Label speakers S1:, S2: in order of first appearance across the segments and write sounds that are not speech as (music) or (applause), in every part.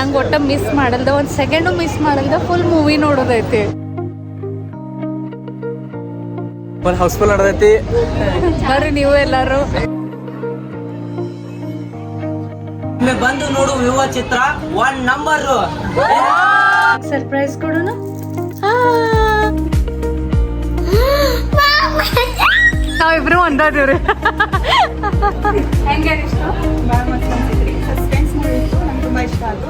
S1: ನಂಗೆ ಒಟ್ಟ ಮಿಸ್ ಮಾಡಲ್ದ ಒಂದು ಸೆಕೆಂಡು ಮಿಸ್ ಮಾಡಲ್ದ ಫುಲ್ ಮೂವಿ ನೋಡೋದೈತಿ.
S2: ಬರ್ ಹೌಸ್ಫುಲ್ ನಡೆದೈತಿ.
S1: ಬರ್ರಿ ನೀವು ಎಲ್ಲರೂ.
S3: ಬಂದು ನೋಡು ವಿವಾ ಚಿತ್ರ ಒನ್ ನಂಬರ್
S1: ಸರ್ಪ್ರೈಸ್ ಕೊಡೋಣ? ನಾವಿಬ್ರು ಒಂದಾದೇವ್ರಿ. ಹೆಂಗೆ
S4: ಸಸ್ಪೆನ್ಸ್ ಮೂವಿ ಇತ್ತು ನಂಗೆ ತುಂಬಾ ಇಷ್ಟ ಅದು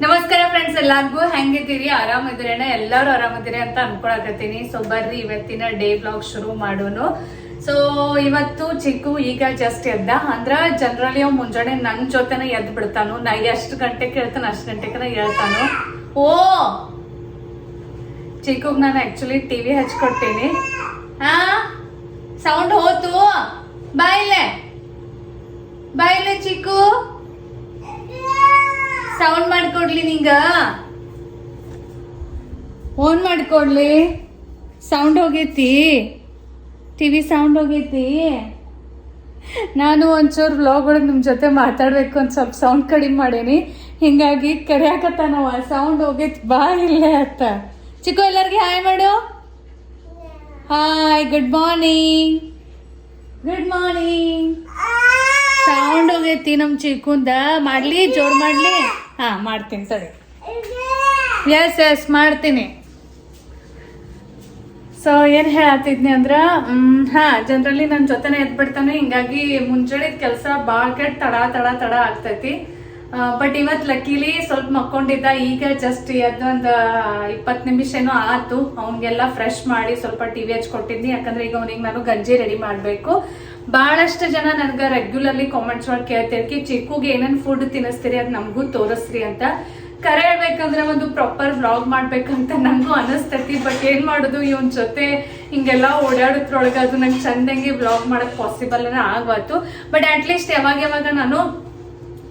S1: ನಮಸ್ಕಾರ ಫ್ರೆಂಡ್ಸ್ ಎಲ್ಲಾರ್ಗೂ ಹೆಂಗಿದ್ದೀರಿ? ಆರಾಮಿದ್ದೀರೇನ? ಎಲ್ಲರೂ ಆರಾಮಿದ್ದೀರಿ ಅಂತ ಅನ್ಕೊಳಕತ್ತೀನಿ. ಸೊ ಬರ್ರಿ, ಇವತ್ತಿನ ಡೇ ಬ್ಲಾಗ್ ಶುರು ಮಾಡೋನು. ಸೊ ಇವತ್ತು ಚಿಕ್ಕು ಈಗ ಜಸ್ಟ್ ಎದ್ದ. ಅಂದ್ರ ಜನರಲಿ ಅವ್ ಮುಂಜಾನೆ ನನ್ ಜೊತೆನ ಎದ್ ಬಿಡ್ತಾನು. ನಾ ಎಷ್ಟು ಗಂಟೆ ಕೇಳ್ತಾನ ಅಷ್ಟು ಗಂಟೆಗನ ಹೇಳ್ತಾನು. ಓ! ಚಿಕ್ಕ ನಾನು ಆಕ್ಚುಲಿ ಟಿವಿ ಹಚ್ಕೊಟ್ಟೀನಿ ಹಾ? ಸೌಂಡ್ ಹೋತು. ಬಾಯ್ಲೆ ಬಾಯ್ಲೆ ಚಿಕ್ಕು. ಸೌಂಡ್ ಮಾಡ್ಕೊಡ್ಲಿ ನಿಂಗ. ಓನ್ ಮಾಡ್ಕೊಡ್ಲಿ. ಸೌಂಡ್ ಹೋಗೈತಿ. ಟಿವಿ ಸೌಂಡ್ ಹೋಗೈತಿ. ನಾನು ಒಂಚೂರು ವ್ಲಾಗ್ ಒಳಗೆ ನಿಮ್ಮ ಜೊತೆ ಮಾತಾಡ್ಬೇಕು ಅಂತ ಸ್ವಲ್ಪ ಸೌಂಡ್ ಕಡಿಮೆ ಮಾಡೇನಿ. ಹಿಂಗಾಗಿ ಕರಿಯಾಕತ್ತಾನವ. ಸೌಂಡ್ ಹೋಗೈತಿ. ಬಾ ಇಲ್ಲೇ ಅತ್ತ ಚಿಕ್ಕ, ಎಲ್ಲರಿಗೆ ಹಾಯ್ ಮಾಡು. Hi good morning good morning sound ಹೋಗೈತಿ ನಮ್ಮ ಚಿಕ್ಕುಂದ. ಮಾಡ್ಲಿ, ಜೋರ್ ಮಾಡ್ಲಿ. ಹಾ ಮಾಡ್ತೀನಿ ಸರಿ. ಎಸ್ ಎಸ್ ಮಾಡ್ತೀನಿ. ಸೊ ಏನ್ ಹೇಳತ್ತಿದ್ನಿ ಅಂದ್ರ ಹಾಂ ಜನರಲಿ ನನ್ನ ಜೊತೆನೆ ಎದ್ಬಿಡ್ತಾನೆ ಹಿಂಗಾಗಿ ಮುಂಜಾನೆ ಕೆಲಸ ಭಾಳ ಕೆಟ್ಟ ತಡ ತಡ ತಡ ಆಗ್ತೈತಿ. ಬಟ್ ಇವತ್ ಲಕ್ಕಿಲಿ ಸ್ವಲ್ಪ ಮಕ್ಕೊಂಡಿದ್ದ ಈಗ ಜಸ್ಟ್ ಅದೊಂದು ಇಪ್ಪತ್ ನಿಮಿಷ ಏನೋ ಆತು. ಅವನ್ಗೆಲ್ಲ ಫ್ರೆಶ್ ಮಾಡಿ ಸ್ವಲ್ಪ ಟಿವಿ ಹಚ್ಕೊಟ್ಟಿದ್ನಿ. ಯಾಕಂದ್ರೆ ಈಗ ಅವನಿಗೆ ನಾನು ಗಂಜಿ ರೆಡಿ ಮಾಡ್ಬೇಕು. ಬಹಳಷ್ಟು ಜನ ನನ್ಗ ರೆಗ್ಯುಲರ್ಲಿ ಕಾಮೆಂಟ್ಸ್ ಒಳಗೆ ಕೇಳ್ತಿರ್ಕಿ ಚಿಕ್ಕುಗೆ ಏನೇನು ಫುಡ್ ತಿನ್ನಿಸ್ತೀರಿ ಅದು ನಮಗೂ ತೋರಿಸ್ರಿ ಅಂತ. ಕರೆ ಹೇಳ್ಬೇಕಂದ್ರೆ ಒಂದು ಪ್ರಾಪರ್ ವ್ಲಾಗ್ ಮಾಡ್ಬೇಕಂತ ನಂಗೂ ಅನಿಸ್ತೈತಿ ಬಟ್ ಏನ್ ಮಾಡೋದು? ಇವನ್ ಜೊತೆ ಹಿಂಗೆಲ್ಲ ಓಡಾಡೋದ್ರೊಳಗ ಅದು ನಂಗೆ ಚಂದಂಗೆ ವ್ಲಾಗ್ ಮಾಡಕ್ ಪಾಸಿಬಲ್ ಆಗ್ಬಾರ್ದು ಬಟ್ ಅಟ್ಲೀಸ್ಟ್ ಯಾವಾಗ ಯಾವಾಗ ನಾನು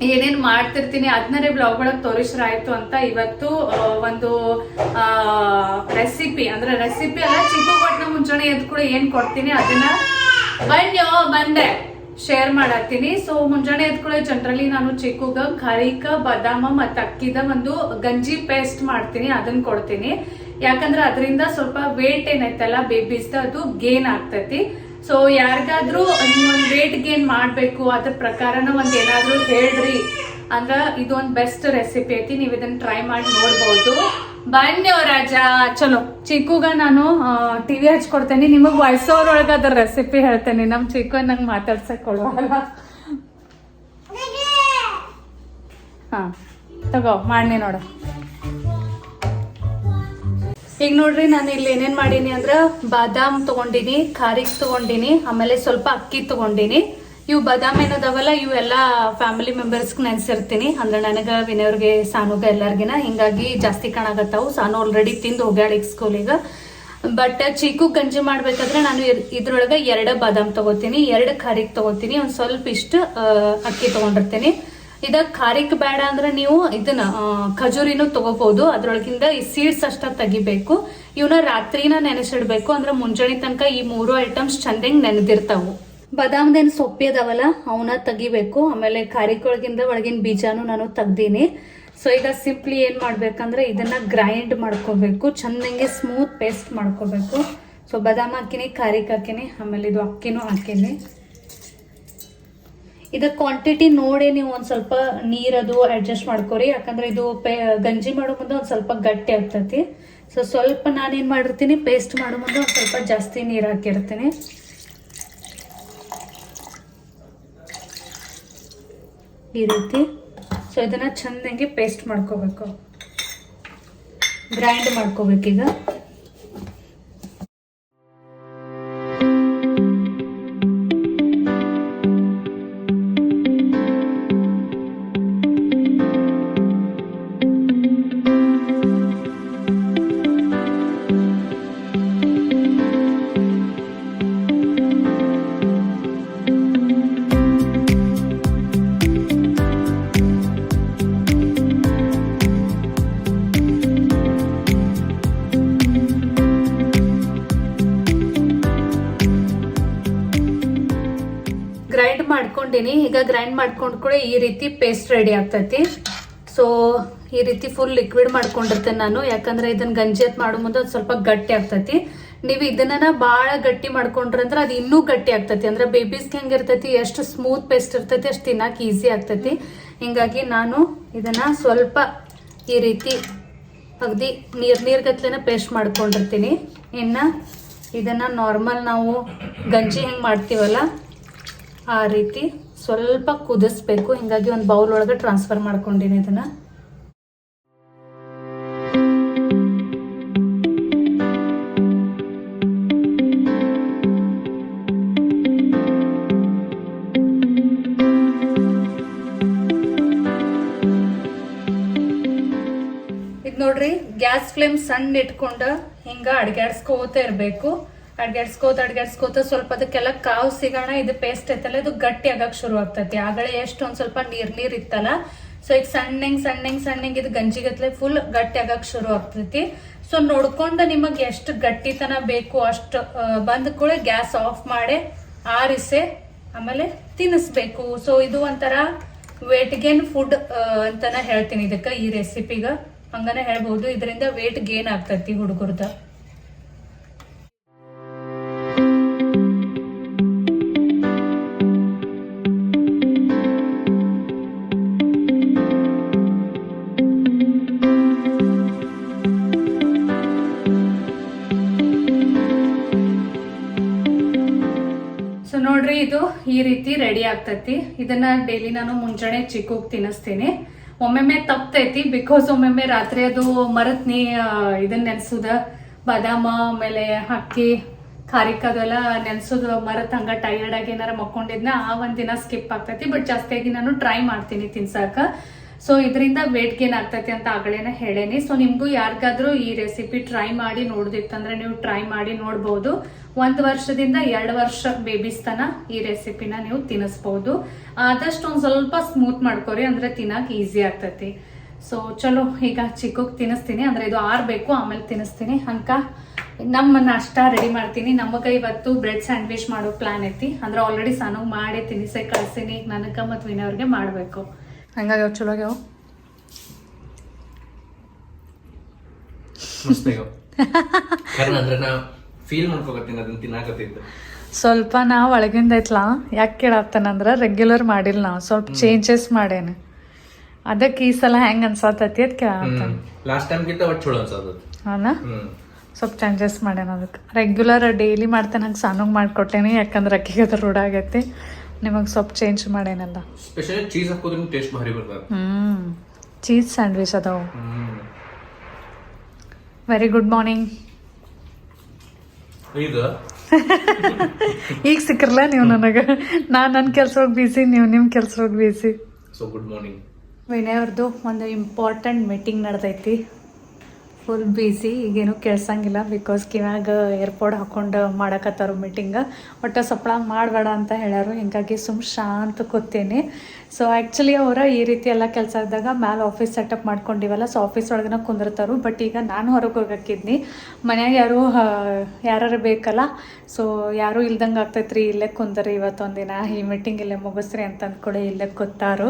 S1: ಏನೇನ್ ಮಾಡ್ತಿರ್ತೀನಿ ಅದನ್ನೇ ಬ್ಲಾಗ್ ಒಳಗೆ ತೋರಿಸ್ರಾಯ್ತು ಅಂತ ಇವತ್ತು ಒಂದು ರೆಸಿಪಿ ಅಂದ್ರೆ ರೆಸಿಪಿ ಅಲ್ಲ, ಚಿಕ್ಕ ಕೊಟ್ಟಿನ ಮುಂಚೆನೆ ಎದ್ ಕೂಡ ಏನ್ ಕೊಡ್ತೀನಿ, ಅದನ್ನ ಬನ್ಯೋ ಬಂದೆ. ಶೇರ್ ಮಾಡತ್ತೀನಿ. ಸೊ ಮುಂಜಾನೆ ಎದ್ಕೊಳ್ಳೆ ಜನರಲಿ ನಾನು ಚಿಕ್ಕುಗ, ಖರೀಕ, ಬದಾಮ ಮತ್ತು ಅಕ್ಕಿದ ಒಂದು ಗಂಜಿ ಪೇಸ್ಟ್ ಮಾಡ್ತೀನಿ. ಅದನ್ನ ಕೊಡ್ತೀನಿ. ಯಾಕಂದ್ರೆ ಅದರಿಂದ ಸ್ವಲ್ಪ ವೇಟ್ ಏನೈತಲ್ಲ ಬೇಬೀಸ್ದ ಅದು ಗೇನ್ ಆಗ್ತೈತಿ. ಸೊ ಯಾರಿಗಾದ್ರೂ ನೀವೊಂದು ವೇಟ್ ಗೇನ್ ಮಾಡ್ಬೇಕು. ಅದ್ರ ಪ್ರಕಾರನ ಒಂದ್ ಏನಾದ್ರೂ ಹೇಳ್ರಿ. ಅಂದ್ರ ಇದೊಂದು ಬೆಸ್ಟ್ ರೆಸಿಪಿ ಐತಿ. ನೀವು ಇದನ್ನ ಟ್ರೈ ಮಾಡಿ ನೋಡ್ಬೋದು. ಬನ್ನಿ ರಾಜ. ಚಲೋ. ಚಿಕ್ಕುಗ ನಾನು ಟಿವಿ ಹಚ್ಕೊಡ್ತೇನೆ. ನಿಮಗ್ ವಾಯ್ಸ್ ಓವರ್ ಒಳಗ ಅದ್ರ ರೆಸಿಪಿ ಹೇಳ್ತೇನೆ. ನಮ್ ಚಿಕ್ಕು ನಂಗೆ ಮಾತಾಡ್ಸಕ್ ಕೊಡುವಲ್ಲ. ಹಾ, ತಗೋ ಮಾಡಿ ನೋಡ. ಈಗ ನೋಡ್ರಿ, ನಾನು ಇಲ್ಲಿ ಏನೇನ್ ಮಾಡೀನಿ ಅಂದ್ರ ಬಾದಾಮ್ ತಗೊಂಡಿನಿ ಖಾರಿಕ್ ತಗೊಂಡಿನಿ, ಆಮೇಲೆ ಸ್ವಲ್ಪ ಅಕ್ಕಿ ತಗೊಂಡಿನಿ. ಇವು ಬಾದಾಮ್ ಏನದಾವಲ್ಲ ಇವೆಲ್ಲ ಫ್ಯಾಮಿಲಿ ಮೆಂಬರ್ಸ್ ನೆನೆಸಿರ್ತೀನಿ. ಅಂದ್ರೆ ನನಗೆ ವಿನಯವ್ರಿಗೆ ಸಾನುಗ ಎಲ್ಲಾರ್ಗಿನ. ಹಿಂಗಾಗಿ ಜಾಸ್ತಿ ಕಾಣಾಕತ್ತಾವು ಸಾನು ಆಲ್ರೆಡಿ ತಿಂದು ಹೋಗ್ಯಾಳ ಸ್ಕೂಲಿಗೆ ಬಟ್ ಚೀಕು ಗಂಜಿ ಮಾಡ್ಬೇಕಾದ್ರೆ ನಾನು ಇದ್ರೊಳಗೆ ಎರಡು ಬಾದಾಮ್ ತಗೋತೀನಿ. ಎರಡು ಖಾರಿಗೆ ತಗೋತೀನಿ. ಒಂದು ಸ್ವಲ್ಪ ಇಷ್ಟು ಅಕ್ಕಿ ತಗೊಂಡಿರ್ತೀನಿ. ಇದ ಖಾರಿಕ್ ಬೇಡ ಅಂದ್ರೆ ನೀವು ಇದನ್ನ ಖಜೂರಿನೂ ತಗೋಬಹುದು ಅದ್ರೊಳಗಿಂದ ಈ ಸೀಡ್ಸ್ ಅಷ್ಟ ತೆಗಿಬೇಕು. ಇವನ್ನ ರಾತ್ರಿನ ನೆನೆಸಿಡ್ಬೇಕು. ಅಂದ್ರೆ ಮುಂಜಾನೆ ತನಕ ಈ ಮೂರು ಐಟಮ್ಸ್ ಚಂದಂಗ್ ನೆನೆದಿರ್ತಾವು. ಬಾದಾಮ್ದೇನ್ ಸೊಪ್ಪಿ ಅದಾವಲ್ಲ ಅವನ್ನ ತೆಗಿಬೇಕು. ಆಮೇಲೆ ಕಾರಿಕೊಳಗಿಂದ ಒಳಗಿನ ಬೀಜಾನು ನಾನು ತೆಗ್ದೀನಿ. ಸೊ ಈಗ ಸಿಂಪ್ಲಿ ಏನ್ ಮಾಡ್ಬೇಕಂದ್ರೆ ಇದನ್ನ ಗ್ರೈಂಡ್ ಮಾಡ್ಕೋಬೇಕು. ಚಂದಂಗೆ ಸ್ಮೂತ್ ಪೇಸ್ಟ್ ಮಾಡ್ಕೋಬೇಕು. ಸೊ ಬದಾಮ್ ಹಾಕಿನಿ ಖಾರಿಕ್ ಹಾಕಿನಿ, ಆಮೇಲೆ ಇದು ಅಕ್ಕಿನೂ ಹಾಕಿನಿ. ಇದ ಕ್ವಾಂಟಿಟಿ ನೋಡಿ ನೀವು ಒಂದ್ ಸ್ವಲ್ಪ ನೀರದು ಅಡ್ಜಸ್ಟ್ ಮಾಡ್ಕೋರಿ. ಯಾಕಂದ್ರೆ ಇದು ಗಂಜಿ ಮಾಡೋ ಮುಂದೆ ಒಂದ್ ಸ್ವಲ್ಪ ಗಟ್ಟಿ ಆಗ್ತತಿ. ಸೊ ಸ್ವಲ್ಪ ನಾನೇನ್ ಮಾಡಿರ್ತೀನಿ ಪೇಸ್ಟ್ ಮಾಡೋ ಮುಂದೆ ಒಂದ್ ಸ್ವಲ್ಪ ಜಾಸ್ತಿ ನೀರು ಹಾಕಿರ್ತೀನಿ. ಈ ರೀತಿ ಸೊ ಇದನ್ನ ಚಂದಂಗೆ ಪೇಸ್ಟ್ ಮಾಡ್ಕೋಬೇಕು. ಗ್ರೈಂಡ್ ಮಾಡ್ಕೋಬೇಕೀಗ. ಕೂಡ ಈ ರೀತಿ ಪೇಸ್ಟ್ ರೆಡಿ ಆಗ್ತೈತಿ. ಸೊ ಈ ರೀತಿ ಫುಲ್ ಲಿಕ್ವಿಡ್ ಮಾಡ್ಕೊಂಡಿರ್ತೇನೆ ನಾನು. ಯಾಕಂದ್ರೆ ಇದನ್ನ ಗಂಜಿ ಅತ್ ಮಾಡೋ ಮುಂದೆ ಅದು ಸ್ವಲ್ಪ ಗಟ್ಟಿ ಆಗ್ತೈತಿ. ನೀವು ಇದನ್ನ ಭಾಳ ಗಟ್ಟಿ ಮಾಡ್ಕೊಂಡ್ರಂದ್ರೆ ಅದು ಇನ್ನೂ ಗಟ್ಟಿ ಆಗ್ತೈತಿ. ಅಂದ್ರೆ ಬೇಬೀಸ್ಗೆ ಹೆಂಗಿರ್ತೈತಿ ಎಷ್ಟು ಸ್ಮೂತ್ ಪೇಸ್ಟ್ ಇರ್ತೈತಿ, ಅಷ್ಟು ತಿನ್ನಕ್ಕೆ ಈಸಿ ಆಗ್ತೈತಿ. ಹಿಂಗಾಗಿ ನಾನು ಇದನ್ನ ಸ್ವಲ್ಪ ಈ ರೀತಿ ಅಗದಿ ನೀರ್ ನೀರ್ಗತ್ಲೆನ ಪೇಸ್ಟ್ ಮಾಡ್ಕೊಂಡಿರ್ತೀನಿ. ಇನ್ನ ಇದನ್ನ ನಾರ್ಮಲ್ ನಾವು ಗಂಜಿ ಹೆಂಗ್ ಮಾಡ್ತೀವಲ್ಲ, ಆ ರೀತಿ ಸ್ವಲ್ಪ ಕುದಿಸ್ಬೇಕು. ಹಿಂಗಾಗಿ ಒಂದು ಬೌಲ್ ಒಳಗೆ ಟ್ರಾನ್ಸ್ಫರ್ ಮಾಡ್ಕೊಂಡಿನಿ ಇದನ್ನ. ಇದು ನೋಡ್ರಿ, ಗ್ಯಾಸ್ ಫ್ಲೇಮ್ ಸಣ್ಣ ಇಟ್ಕೊಂಡ ಹಿಂಗ ಅಡ್ಗಾಡ್ಸ್ಕೋತ ಇರ್ಬೇಕು. ಅಡ್ಗ್ಯಾಡ್ಸ್ಕೋತ ಅಡ್ಗ್ಯಾಡ್ಸ್ಕೋತ ಸ್ವಲ್ಪ ಅದಕ್ಕೆಲ್ಲ ಕಾವು ಸಿಗೋಣ, ಇದು ಪೇಸ್ಟ್ ಐತಲ್ಲ ಇದು ಗಟ್ಟಿ ಆಗಕ್ ಶುರು ಆಗ್ತೈತಿ. ಆಗಲೇ ಎಷ್ಟು ಒಂದ್ ಸ್ವಲ್ಪ ನೀರ್ ನೀರ್ ಇತ್ತಲ್ಲ? ಸೊ ಈಗ ಸಣ್ಣಂಗ್ ಸಣ್ಣಂಗ್ ಸಣ್ಣಂಗ್ ಇದು ಗಂಜಿಗತ್ಲೆ ಫುಲ್ ಗಟ್ಟಿ ಆಗಕ್ ಶುರು ಆಗ್ತೈತಿ. ಸೊ ನೋಡ್ಕೊಂಡು ನಿಮಗ್ ಎಷ್ಟು ಗಟ್ಟಿತನ ಬೇಕು ಅಷ್ಟು ಬಂದ ಕೂಡ ಗ್ಯಾಸ್ ಆಫ್ ಮಾಡಿ ಆರಿಸೆ ಆಮೇಲೆ ತಿನ್ನಿಸ್ಬೇಕು. ಸೊ ಇದು ಒಂಥರ ವೇಟ್ ಗೇನ್ ಫುಡ್ ಅಂತಾನ ಹೇಳ್ತೀನಿ ಇದಕ್ಕ ಈ ರೆಸಿಪಿಗ ಹಂಗನ ಹೇಳ್ಬಹುದು ಇದರಿಂದ ವೇಟ್ ಗೇನ್ ಆಗ್ತೈತಿ ಹುಡುಗರ್ದ. ಇದು ಈ ರೀತಿ ರೆಡಿ ಆಗ್ತೈತಿ. ಇದನ್ನ ಡೈಲಿ ನಾನು ಮುಂಜಾನೆ ಚಿಕ್ಕಗ್ ತಿನ್ನಿಸ್ತೀನಿ. ಒಮ್ಮೆಮ್ಮೆ ತಪ್ತೈತಿ. ಬಿಕಾಸ್ ಒಮ್ಮೊಮ್ಮೆ ರಾತ್ರಿ ಅದು ಮರತ್ನಿ ಇದನ್ನ ನೆನ್ಸುದ. ಬಾದಾಮ, ಆಮೇಲೆ ಅಕ್ಕಿ ಅದೆಲ್ಲ ನೆನ್ಸುದು. ಮರತ್ ಹಂಗ ಟೈರ್ಡ್ ಆಗಿ ಏನಾರ ಮಕ್ಕೊಂಡಿದ್ನ, ಆ ಒಂದಿನ ದಿನ ಸ್ಕಿಪ್ ಆಗ್ತೈತಿ. ಬಟ್ ಜಾಸ್ತಿಯಾಗಿ ನಾನು ಟ್ರೈ ಮಾಡ್ತೀನಿ ತಿನ್ಸಾಕ. ಸೊ ಇದರಿಂದ ವೇಟ್ ಗೇನ್ ಆಗ್ತೈತಿ ಅಂತ ಆಗಲೇನೆ ಹೇಳೇನಿ. ಸೊ ನಿಮಗೂ ಯಾರಿಗಾದ್ರೂ ಈ ರೆಸಿಪಿ ಟ್ರೈ ಮಾಡಿ ನೋಡ್ದಿತ್ತಂದ್ರೆ ನೀವು ಟ್ರೈ ಮಾಡಿ ನೋಡ್ಬೋದು. ಒಂದು ವರ್ಷದಿಂದ ಎರಡು ವರ್ಷ ಬೇಬಿಸ್ ತನ ಈ ರೆಸಿಪಿನ ನೀವು ತಿನ್ನಿಸ್ಬೋದು ಆದಷ್ಟು ಒಂದು ಸ್ವಲ್ಪ ಸ್ಮೂತ್ ಮಾಡ್ಕೊರಿ, ಅಂದ್ರೆ ತಿನ್ನಕ್ ಈಸಿ ಆಗ್ತೈತಿ. ಸೊ ಚಲೋ, ಈಗ ಚಿಕ್ಕಗ್ ತಿನ್ನಿಸ್ತೀನಿ ಅಂದ್ರೆ ಇದು ಆರ್ಬೇಕು ಆಮೇಲೆ ತಿನ್ನಿಸ್ತೀನಿ ಅಂಕ ನಮ್ಮ ನಾಷ್ಟ ರೆಡಿ ಮಾಡ್ತೀನಿ. ನಮಗೆ ಇವತ್ತು ಬ್ರೆಡ್ ಸ್ಯಾಂಡ್ವಿಚ್ ಮಾಡೋ ಪ್ಲಾನ್ ಐತಿ. ಅಂದ್ರೆ ಆಲ್ರೆಡಿ ಸಣ್ಣ ಮಾಡಿ ತಿನ್ನಿಸೇ ಕಳ್ಸೀನಿ. ನನಗ ಮತ್ತು ವಿನಯವ್ರಿಗೆ ಮಾಡಬೇಕು. ಹಂಗಾಗಿ ಚಲೋ ಆಗ್ಯಾವ.
S2: ಮಸ್ತ್ ಆಗ್ಯಾವ. ಕಾರಣ ಫೀಲ್ ಮಾಡ್ಕೊಕತ್ತೀನಿ ಅದನ್ನ ತಿನ್ನಾಕತ್ತಿದ್ದು.
S5: ಸ್ವಲ್ಪ ನಾ ಒಳಗಿಂದ ಐತ್ಲಾ ಯಾಕೆ ಕೇಳತ್ತನಂದ್ರ ರೆಗ್ಯುಲರ್ ಮಾಡಿಲ್ಲ ನಾವು ಸ್ವಲ್ಪ ಚೇಂಜಸ್ ಮಾಡೇನಿ ಅದಕ್ಕೆ ಈ ಸಲ ಹೆಂಗ್ ಅನ್ಸತ್ತೈತಿ ಅದ್ ಕೇಳತ್ತ
S2: ಲಾಸ್ಟ್ ಟೈಮ್ ಗಿಂತ ಒಟ್ಟು ಚಲೋ ಅನ್ಸದ
S5: ಅವನ ಸ್ವಲ್ಪ ಚೇಂಜಸ್ ಮಾಡೇನ ಅದಕ್ಕೆ ರೆಗ್ಯುಲರ್ ಡೈಲಿ ಮಾಡ್ತೇನೆ ಹಂಗೆ ಸಣ್ಣಗೆ ಮಾಡ್ಕೊಟ್ಟೇನಿ ಯಾಕಂದ್ರೆ ಅಕ್ಕಿಗೆ ಅದು ರೂಢ ಆಗೈತಿ. ನಿಮಗೆ ಸ್ವಲ್ಪ ಚೇಂಜ್ ಮಾಡೇನಲ್ಲ
S2: ಸ್ಪೆಷಲಿ ಚೀಸ್ ಹಾಕೋದ್ರಿಂದ ಟೇಸ್ಟ್ ಭಾರಿ ಬರ್ತದೆ
S5: ಹ್ಮ್. ಚೀಸ್ ಸ್ಯಾಂಡ್ವಿಚ್ ಅದಾವು. ವೆರಿ ಗುಡ್ ಮಾರ್ನಿಂಗ್
S2: ಈಗ
S5: ಈಗ ಸಿಕ್ಕಿರಲ್ಲ ನೀವು ನನಗೆ? ನಾನು ನನ್ನ ಕೆಲ್ಸ ಹೋಗಿ ಬಿಸಿ ನೀವು ನಿಮ್ಮ ಕೆಲ್ಸ ಹೋಗಿ busy
S2: so good morning
S1: Vinay ಅವ್ರದ್ದು ಒಂದು ಇಂಪಾರ್ಟೆಂಟ್ ಮೀಟಿಂಗ್ ನಡೆದೈತಿ. ಫುಲ್ ಬ್ಯುಸಿ ಈಗೇನು ಕೇಳ್ಸಂಗಿಲ್ಲ ಬಿಕಾಸ್ ಕಿವ್ಯಾಗ ಏರ್ಪೋರ್ಟ್ ಹಾಕೊಂಡು ಮಾಡಕತ್ತಾರ ಮೀಟಿಂಗ್ ಒಟ್ಟು ಸಪ್ಪಳ ಮಾಡಬೇಡ ಅಂತ ಹೇಳ್ಯಾರು. ಹಿಂಗಾಗಿ ಸುಮ್ ಶಾಂತ ಕೂತೇನೆ. ಸೊ ಆ್ಯಕ್ಚುಲಿ ಅವರ ಈ ರೀತಿ ಎಲ್ಲ ಕೆಲಸ ಇದ್ದಾಗ ಮ್ಯಾಲೆ ಆಫೀಸ್ ಸೆಟಪ್ ಮಾಡ್ಕೊಂಡಿವಲ್ಲ ಸೊ ಆಫೀಸ್ ಒಳಗನ ಕುಂದಿರ್ತಾರು. ಬಟ್ ಈಗ ನಾನು ಹೊರಗೆ ಹೋಗಕ್ಕಿದ್ನಿ. ಮನ್ಯಾಗ ಯಾರು ಯಾರು ಬೇಕಲ್ಲ? ಸೊ ಯಾರೂ ಇಲ್ದಂಗೆ ಆಗ್ತೈತ್ರಿ, ಇಲ್ಲೇ ಕುಂದ್ರಿ ಇವತ್ತೊಂದಿನ. ಈ ಮೀಟಿಂಗ್ ಇಲ್ಲೇ ಮುಗಿಸ್ರಿ ಅಂತ ಕೂಡ ಇಲ್ಲೇ ಕೂತಾರು.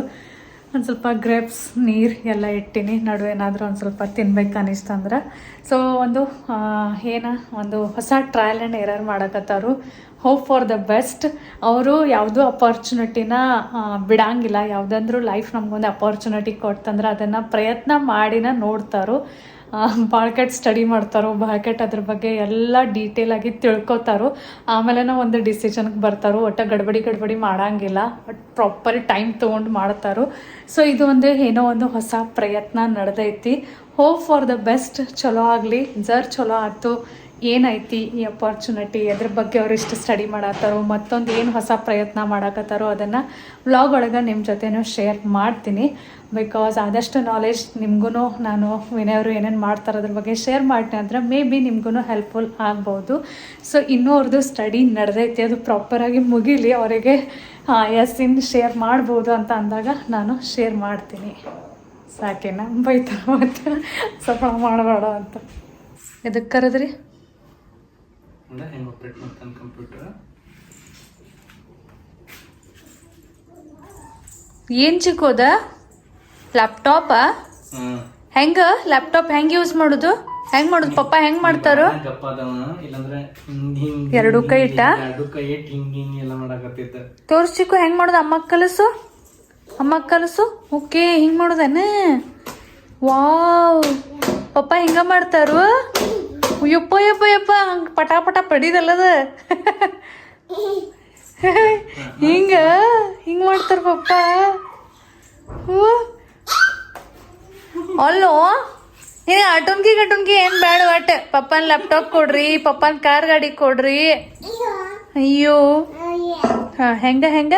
S1: ಒಂದು ಸ್ವಲ್ಪ ಗ್ರೇಪ್ಸ್ ನೀರು ಎಲ್ಲ ಇಟ್ಟಿನಿ. ನಡುವೆ ಏನಾದರೂ ಒಂದು ಸ್ವಲ್ಪ ತಿನ್ಬೇಕು ಅನಿಸ್ತಂದ್ರೆ ಸೊ ಒಂದು ಏನ, ಒಂದು ಹೊಸ ಟ್ರಯಲ್ ಆ್ಯಂಡ್ ಎರರ್ ಮಾಡಕತ್ತಾರು ಹೋಪ್ ಫಾರ್ ದ ಬೆಸ್ಟ್ ಅವರು ಯಾವುದೂ ಅಪಾರ್ಚುನಿಟಿನ ಬಿಡಂಗಿಲ್ಲ. ಯಾವುದಂದ್ರೂ ಲೈಫ್ ನಮ್ಗೊಂದು ಅಪಾರ್ಚುನಿಟಿ ಕೊಡ್ತಂದ್ರೆ ಅದನ್ನು ಪ್ರಯತ್ನ ಮಾಡಿನ ನೋಡ್ತಾರೋ ಭಾಳಕೆಟ್ ಸ್ಟಡಿ ಮಾಡ್ತಾರೋ ಭಾಳಕೆಟ್ ಅದ್ರ ಬಗ್ಗೆ ಎಲ್ಲ ಆಗಿ ತಿಳ್ಕೊತಾರೋ ಆಮೇಲೆ ಒಂದು ಡಿಸಿಷನ್ಗೆ ಬರ್ತಾರೋ, ಒಟ್ಟು ಗಡ್ಬಡಿ ಗಡ್ಬಡಿ ಮಾಡೋಂಗಿಲ್ಲ ಬಟ್ ಪ್ರಾಪರ್ ಟೈಮ್ ತೊಗೊಂಡು ಮಾಡ್ತಾರೋ. ಸೊ ಇದು ಒಂದು ಏನೋ ಒಂದು ಹೊಸ ಪ್ರಯತ್ನ ನಡೆದೈತಿ. ಹೋಪ್ ಫಾರ್ ದ ಬೆಸ್ಟ್ ಚಲೋ ಆಗಲಿ. ಜರ್ ಚಲೋ ಆಯ್ತು. ಏನೈತಿ ಈ ಅಪಾರ್ಚುನಿಟಿ ಅದ್ರ ಬಗ್ಗೆ ಅವ್ರು ಇಷ್ಟು ಸ್ಟಡಿ ಮಾಡತ್ತಾರೋ ಮತ್ತೊಂದು ಏನು ಹೊಸ ಪ್ರಯತ್ನ ಮಾಡಕತ್ತಾರೋ ಅದನ್ನು ವ್ಲಾಗ್ ಒಳಗೆ ನಿಮ್ಮ ಜೊತೆನೂ ಶೇರ್ ಮಾಡ್ತೀನಿ. ಬಿಕಾಸ್ ಆದಷ್ಟು ನಾಲೆಜ್ ನಿಮ್ಗೂ ನಾನು ವಿನಯವರು ಏನೇನು ಮಾಡ್ತಾರೆ ಅದ್ರ ಬಗ್ಗೆ ಶೇರ್ ಮಾಡ್ತೀನಿ ಅಂದರೆ ಮೇ ಬಿ ನಿಮ್ಗೂ ಹೆಲ್ಪ್ಫುಲ್ ಆಗ್ಬೋದು. ಸೊ ಇನ್ನೂ ಅವ್ರದ್ದು ಸ್ಟಡಿ ನಡೆದೈತಿ, ಅದು ಪ್ರಾಪರಾಗಿ ಮುಗಿಲಿ, ಅವರಿಗೆ ಎಸ್ ಇನ್ ಶೇರ್ ಮಾಡ್ಬೋದು ಅಂತ ಅಂದಾಗ ನಾನು ಶೇರ್ ಮಾಡ್ತೀನಿ. ಸಾಕೇನ? ಬೈತಾರೆ ಮತ್ತೆ. ಸ್ವಲ್ಪ ಮಾಡಬೇಡ ಅಂತ. ಎದಕ್ಕೆ ಕರೆದ್ರಿ?
S2: ಅಂದ್ರೆ ಹೆಂಗ್ ಆಪ್ರೇಟ್ ಮಾಡ್ತಾನೆ ಕಂಪ್ಯೂಟರ್
S5: ಏನ್ ಚಿಕ್ಕೋದ ಲ್ಯಾಪ್ಟಾಪ ಹೆಂಗ? ಲ್ಯಾಪ್ಟಾಪ್ ಹೆಂಗ್ ಯೂಸ್ ಮಾಡುದು? ಹೆಂಗ್ ಮಾಡುದು? ಪಪ್ಪ ಹೆಂಗ್ ಮಾಡ್ತಾರ?
S2: ಗಪ್ಪ ಅದಾವ. ಇಲ್ಲಂದ್ರೆ ಹಿಂಗ್ ಹಿಂಗ್
S5: ಎರಡು ಕೈ ಇಟ್ಟ?
S2: ಎರಡು ಕೈ ಇಟ್ಟು ಹಿಂಗ್ ಹಿಂಗ್ ಎಲ್ಲ ಮಾಡಾಕತ್ತಿದ್ದ.
S5: ತೋರ್ಸ್ ಚಿಕ್ಕು ಹೆಂಗ್ ಮಾಡುದು? ಅಮ್ಮ ಕಲಸು. ಅಮ್ಮ ಕಲಸು. ಓಕೆ ಹಿಂಗ್ ಮಾಡುದನ? ವಾವ್. ಪಪ್ಪ ಹಿಂಗ ಮಾಡ್ತಾರು? ಯಪ್ಪ ಯಪ್ಪ ಯಪ್ಪ ಹಂಗ್ ಪಟ ಪಟ ಪಡಿದಲ್ಲದ ಹಿಂಗ ಹಿಂಗ್ ಮಾಡ್ತಾರ ಪಪ್ಪ ಹೂ. ಅಲ್ಲೋ ಏ ಆಟೋನ್ಗಿ ಗಟೋನ್ಗಿ ಏನ್ ಬೇಡ ಒಟ್ ಪಪ್ಪನ್ ಲ್ಯಾಪ್ಟಾಪ್ ಕೊಡ್ರಿ ಪಪ್ಪನ್ ಕಾರ್ ಗಾಡಿ ಕೊಡ್ರಿ ಅಯ್ಯೋ ಹಾ ಹೆಂಗ ಹೆಂಗ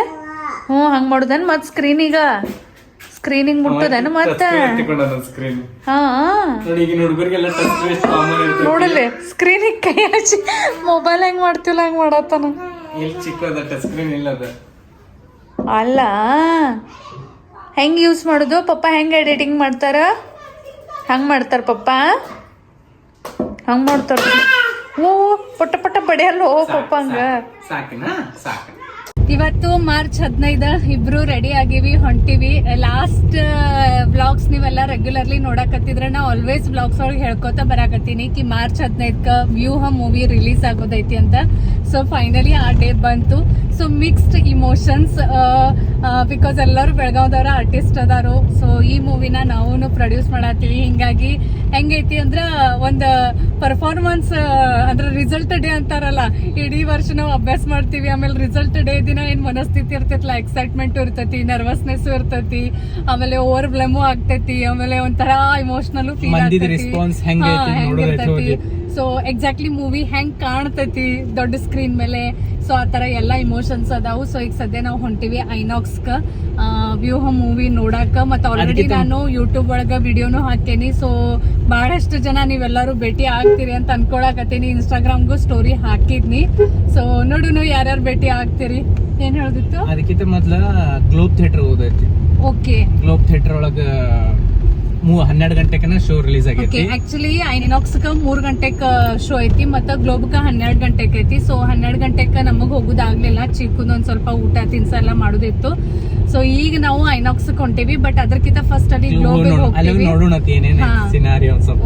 S5: ಹ್ಞೂ ಹಂಗ್ ಮಾಡುದನ್ ಮತ್ ಸ್ಕ್ರೀನಿಗ ಸ್ಕ್ರೀನಿಂಗ್ ಮುಟ್ಟದೇನು ಮತ್ತೆ? ಹಾ ನೋಡಲೆ ಸ್ಕ್ರೀನಿಗೆ ಕೈ ಹಚ್ಚಿ ಮೊಬೈಲ್ ಹೆಂಗ್ ಮಾಡ್ತಿಲ್ಲ ಹಂಗ್ ಮಾಡತ್ತಾನ? ಅಲ್ಲ ಹೆಂಗ್ ಯೂಸ್ ಮಾಡುದು? ಪಪ್ಪ ಹೆಂಗ್ ಎಡಿಟಿಂಗ್ ಮಾಡ್ತಾರ? ಹಂಗ್ ಮಾಡ್ತಾರ ಪಪ್ಪ? ಹಂಗ್ ಮಾಡ್ತಾರ? ಓ ಪಟ ಪಟ ಬಡಿಯಲ್ಲ ಓ ಪಪ್ಪ ಹಂಗ.
S2: ಸಾಕಿನ? ಸಾಕು
S1: ಇವತ್ತು ಮಾರ್ಚ್ ಹದಿನೈದ ಇಬ್ರು ರೆಡಿ ಆಗಿವಿ, ಹೊಂಟಿವಿ. ಲಾಸ್ಟ್ ಬ್ಲಾಗ್ಸ್ ನೀವೆಲ್ಲ ರೆಗ್ಯುಲರ್ಲಿ ನೋಡಕತ್ತಿದ್ರೆ ನಾ ಆಲ್ವೇಸ್ ಬ್ಲಾಗ್ಸ್ ಒಳಗೆ ಹೇಳ್ಕೊತ ಬರಾಕತ್ತೀನಿ ಕಿ ಮಾರ್ಚ್ ಹದಿನೈದಕ್ಕ ವ್ಯೂಹ ಮೂವಿ ರಿಲೀಸ್ ಆಗೋದೈತಿ ಅಂತ. ಸೊ ಫೈನಲಿ ಆ ಡೇ ಬಂತು. ಸೊ ಮಿಕ್ಸ್ಡ್ ಇಮೋಷನ್ಸ್ ಬಿಕಾಸ್ ಎಲ್ಲರೂ ಬೆಳಗಾವ್ದವ್ರ ಆರ್ಟಿಸ್ಟ್ ಅದಾರು. ಸೊ ಈ ಮೂವಿನ ನಾವು ಪ್ರೊಡ್ಯೂಸ್ ಮಾಡತ್ತೀವಿ. ಹಿಂಗಾಗಿ ಹೆಂಗೈತಿ ಅಂದ್ರ ಒಂದ್ ಪರ್ಫಾರ್ಮೆನ್ಸ್ ಅಂದ್ರೆ ರಿಸಲ್ಟ್ ಡೇ ಅಂತಾರಲ್ಲ ಇಡೀ ವರ್ಷ ನಾವು ಅಭ್ಯಾಸ ಮಾಡ್ತೀವಿ. ಆಮೇಲೆ ರಿಸಲ್ಟ್ ಡೇ ದಿನ ಏನ್ ಮನಸ್ಥಿತಿ ಇರ್ತೈತಲ್ಲ ಎಕ್ಸೈಟ್ಮೆಂಟ್ ಇರ್ತೈತಿ ನರ್ವಸ್ನೆಸ್ ಇರ್ತೈತಿ ಆಮೇಲೆ ಓವರ್ ಬ್ಲಮು ಆಗ್ತೈತಿ ಆಮೇಲೆ ಒಂಥರ emotional feel. So exactly movie ಹೆಂಗ್ ಕಾಣ್ತೈತಿ ದೊಡ್ಡ ಸ್ಕ್ರೀನ್ ಮೇಲೆ ಸೊ ಆ ಥರ ಎಲ್ಲಾ ಇಮೋಷನ್ಸ್ ಅದಾವು. ಸೊ ಈಗ ಸದ್ಯ ನಾವು ಹೊಂಟಿವಿ ಐನಾಕ್ಸ್ಕ ವ್ಯೂಹ ಮೂವಿ ನೋಡಾಕ. ಮತ್ತು ಆಲ್ರೆಡಿ ನಾನು ಯೂಟ್ಯೂಬ್ ಒಳಗೆ ವಿಡಿಯೋನು ಹಾಕೇನಿ ಸೊ ಬಹಳಷ್ಟು ಜನ ನೀವೆಲ್ಲರೂ ಭೇಟಿ ಆಗ್ತೀರಿ ಅಂತ ಅನ್ಕೊಳಕತ್ತೀನಿ. ಇನ್ಸ್ಟಾಗ್ರಾಮ್ಗೂ ಸ್ಟೋರಿ ಹಾಕಿದ್ನಿ. ಸೊ ನೋಡುನು ಯಾರ್ಯಾರು ಭೇಟಿ ಆಗ್ತೀರಿ? ಏನ್ ಹೇಳ್ದಿತ್ತು?
S3: ಅದಕ್ಕಿಂತ ಮೊದ್ಲ ಗ್ಲೋಬ್ ಥಿಯೇಟರ್ ಓದೈತಿ.
S1: ಓಕೆ
S3: ಗ್ಲೋಬ್ ಥಿಯೇಟರ್ ಒಳಗ ಮೂ ಹನ್ನೆರಡು ಗಂಟೆಕನ ಶೋ ರಿಲೀಸ್ ಆಗೈತಿ.
S1: ಆಕ್ಚುಲಿ ಐನಾಕ್ಸ್ ಮೂರ್ ಗಂಟೆಕ್ ಶೋ ಐತಿ ಮತ್ತ ಗ್ಲೋಬ್ಕ ಹನ್ನೆರಡು ಗಂಟೆಕ್ ಐತಿ. ಸೊ ಹನ್ನೆರಡು ಗಂಟೆಕ್ ನಮಗ್ ಹೋಗುದಾಗ್ಲಿಲ್ಲ. ಚಿಕ್ಕದ ಒಂದ್ ಸ್ವಲ್ಪ ಊಟ ತಿನ್ಸ ಎಲ್ಲ ಮಾಡೋದಿತ್ತು. ಸೊ ಈಗ ನಾವು ಐನಾಕ್ಸ್ ಹೊಂಟೇವಿ ಬಟ್ ಅದಕ್ಕಿಂತ ಫಸ್ಟ್ ಅಲ್ಲಿ ಗ್ಲೋಬ್ ಹೋಗ್ತೀವಿ.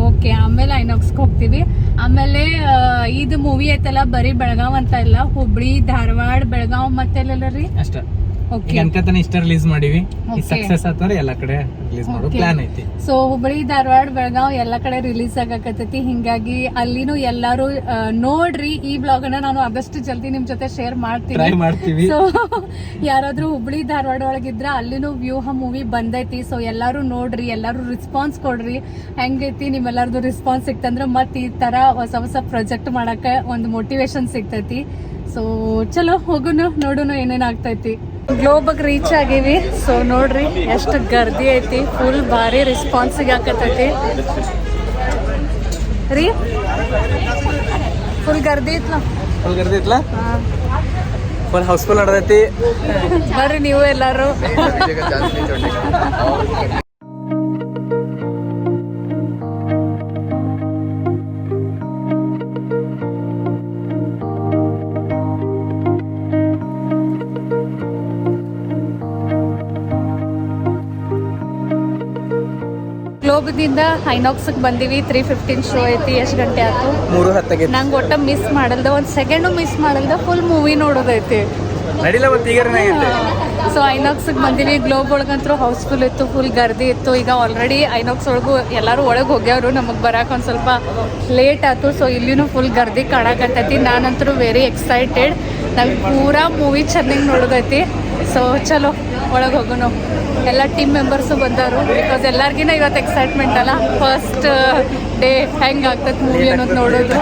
S1: ಓಕೆ ಆಮೇಲೆ ಐನಾಕ್ಸ್ ಹೋಗ್ತೀವಿ. ಆಮೇಲೆ ಇದು ಮೂವಿ ಐತಲ್ಲ ಬರೀ ಬೆಳಗಾವ್ ಅಂತ ಇಲ್ಲ ಹುಬ್ಳಿ ಧಾರವಾಡ ಬೆಳಗಾವ್ ಮತ್ತೆ ರೀ?
S3: ಅಷ್ಟ.
S1: ಓಕೆ
S3: ಅಂತ ಅನ್ಕತನ ಇಷ್ಟ ರಿಲೀಸ್ ಮಾಡಿವಿ. ಸಕ್ಸಸ್ ಆತಂದ್ರೆ ಎಲ್ಲಾ ಕಡೆ ರಿಲೀಸ್ ಮಾಡೋ ಪ್ಲಾನ್ ಐತಿ.
S1: ಸೊ ಹುಬ್ಬಳ್ಳಿ ಧಾರವಾಡ ಬೆಳಗಾವ್ ಎಲ್ಲಾ ಕಡೆ ರಿಲೀಸ್ ಆಗಕತ್ತೈತಿ. ಹಿಂಗಾಗಿ ಅಲ್ಲಿನೂ ಎಲ್ಲಾರು ನೋಡ್ರಿ ಈ ಬ್ಲಾಗ್ ಅನ್ನ ನಾನು ಆದಷ್ಟು ಜಲ್ದಿ ನಿಮ್ ಜೊತೆ ಶೇರ್
S3: ಟ್ರೈ
S1: ಮಾಡ್ತೀನಿ
S3: ಮಾಡ್ತೀವಿ.
S1: ಸೊ (laughs) ಯಾರಾದ್ರೂ ಹುಬ್ಳಿ ಧಾರವಾಡ ಒಳಗಿದ್ರ ಅಲ್ಲಿನೂ ವ್ಯೂಹ ಮೂವಿ ಬಂದೈತಿ. ಸೊ ಎಲ್ಲಾರು ನೋಡ್ರಿ ಎಲ್ಲಾರು ರಿಸ್ಪಾನ್ಸ್ ಕೊಡ್ರಿ. ಹೆಂಗೈತಿ ನಿಮ್ಮೆಲ್ಲರದು ರಿಸ್ಪಾನ್ಸ್ ಸಿಕ್ತಂದ್ರ ಮತ್ ಈ ತರ ಹೊಸ ಹೊಸ ಪ್ರಾಜೆಕ್ಟ್ ಮಾಡಕ್ಕೆ ಒಂದು ಮೋಟಿವೇಶನ್ ಸಿಗ್ತೈತಿ ಸೊ ಚಲೋ ಹೋಗುನು ನೋಡುನು ಏನೇನ್ ಆಗ್ತೈತಿ ಗ್ಲೋಬಗ್ ರೀಚ್ ಆಗೀವಿ. ಸೊ ನೋಡ್ರಿ ಎಷ್ಟು ಗರ್ದಿ ಐತಿ. ಫುಲ್ ಭಾರಿ ರೆಸ್ಪಾನ್ಸ್ ಸಿಗಾಕತೈತಿ ರೀ? ಫುಲ್ ಗರ್ದಿ ಐತ್ಲ?
S3: ಫುಲ್ ಗರ್ದಿ ಇತ್ಲ ಫುಲ್ ಹೌಸ್ಫುಲ್ ನಡೆದೈತಿ.
S1: ಬರ್ರಿ ನೀವು ಎಲ್ಲಾರು. (laughs) (laughs) ಗ್ಲೋಬದಿಂದ ಐನಾಕ್ಸ್ ಬಂದಿವಿ. ತ್ರೀ ಫಿಫ್ಟೀನ್ ಶೋ ಐತಿ. ಎಷ್ಟು ಗಂಟೆ ಆಯ್ತು?
S3: ಮೂರು ಹತ್ತಿಗೆ
S1: ನಂಗೆ ಒಟ್ಟ ಮಿಸ್ ಮಾಡಲ್ದ ಒಂದು ಸೆಕೆಂಡು ಮಿಸ್ ಮಾಡಲ್ದ ಫುಲ್ ಮೂವಿ ನೋಡೋದೈತಿ.
S3: ನಡಿಲ್ಲ ಮತ್ತೆ ಈಗ ಆಗೈತೆ?
S1: ಸೊ ಐನಾಕ್ಸ್ ಬಂದಿವಿ. ಗ್ಲೋಬ್ ಒಳಗಂತೂ ಹೌಸ್ಫುಲ್ ಇತ್ತು ಫುಲ್ ಗರ್ದಿ ಇತ್ತು. ಈಗ ಆಲ್ರೆಡಿ ಐನಾಕ್ಸ್ ಒಳಗು ಎಲ್ಲರೂ ಒಳಗೆ ಹೋಗ್ಯಾವ್ರು. ನಮಗೆ ಬರಕ್ಕೆ ಒಂದು ಸ್ವಲ್ಪ ಲೇಟ್ ಆಯ್ತು. ಸೊ ಇಲ್ಲಿನೂ ಫುಲ್ ಗರ್ದಿ ಕಾಣಕತ್ತೈತಿ. ನಾನಂತರೂ ವೆರಿ ಎಕ್ಸೈಟೆಡ್ ನಂಗೆ ಪೂರಾ ಮೂವಿ ಚೆನ್ನಾಗಿ ನೋಡೋದೈತಿ. ಸೊ ಚಲೋ. ಒಳಗೆ ಹೋಗೋಣ. ಎಲ್ಲ ಟೀಮ್ ಮೆಂಬರ್ಸು ಬಂದರು ಬಿಕಾಸ್ ಎಲ್ಲರಿಗಿನ ಇವತ್ತು ಎಕ್ಸೈಟ್ಮೆಂಟ್ ಅಲ್ಲ. ಫಸ್ಟ್ ಡೇ ಹೆಂಗೆ ಆಗ್ತದೆ ಮೂವಿ ಅನ್ನೋದು ನೋಡೋದು.